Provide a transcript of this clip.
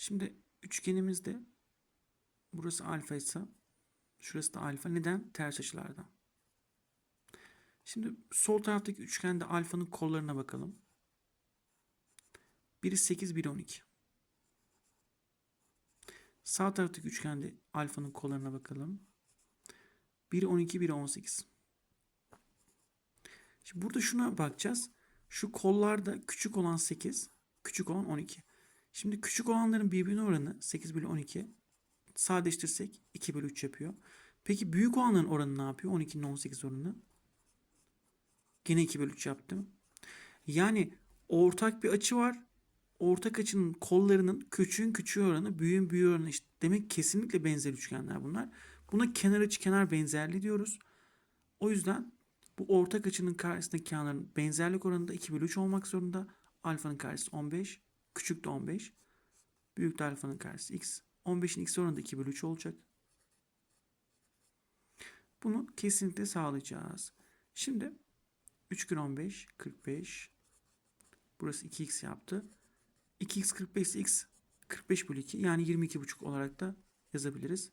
Şimdi üçgenimizde burası alfa ise şurası da alfa. Neden? Ters açılardan. Şimdi sol taraftaki üçgende alfanın kollarına bakalım. Biri 8, biri 12. Sağ taraftaki üçgende alfanın kollarına bakalım. Biri 12, biri 18. Şimdi burada şuna bakacağız. Şu kollarda küçük olan 8, küçük olan 12. Şimdi küçük olanların birbirine oranı 8 bölü 12. Sadeleştirsek 2 bölü 3 yapıyor. Peki büyük olanların oranı ne yapıyor? 12'nin 18 oranı. Gene 2 bölü 3 yaptım. Yani ortak bir açı var. Ortak açının kollarının küçüğün küçüğü oranı, büyüğün büyüğü oranı işte. Demek kesinlikle benzer üçgenler bunlar. Buna kenar açı kenar benzerliği diyoruz. O yüzden bu ortak açının karşısındaki kenarların benzerlik oranı da 2 bölü 3 olmak zorunda. Alfanın karşısı 15. Küçük de 15. Büyük de alfanın karşısı x. 15'in x oranı da 2 bölü 3 olacak. Bunu kesinlikle sağlayacağız. Şimdi 3 kere 15, 45. Burası 2x yaptı. 2x 45 ise x 45 bölü 2 yani 22,5 olarak da yazabiliriz.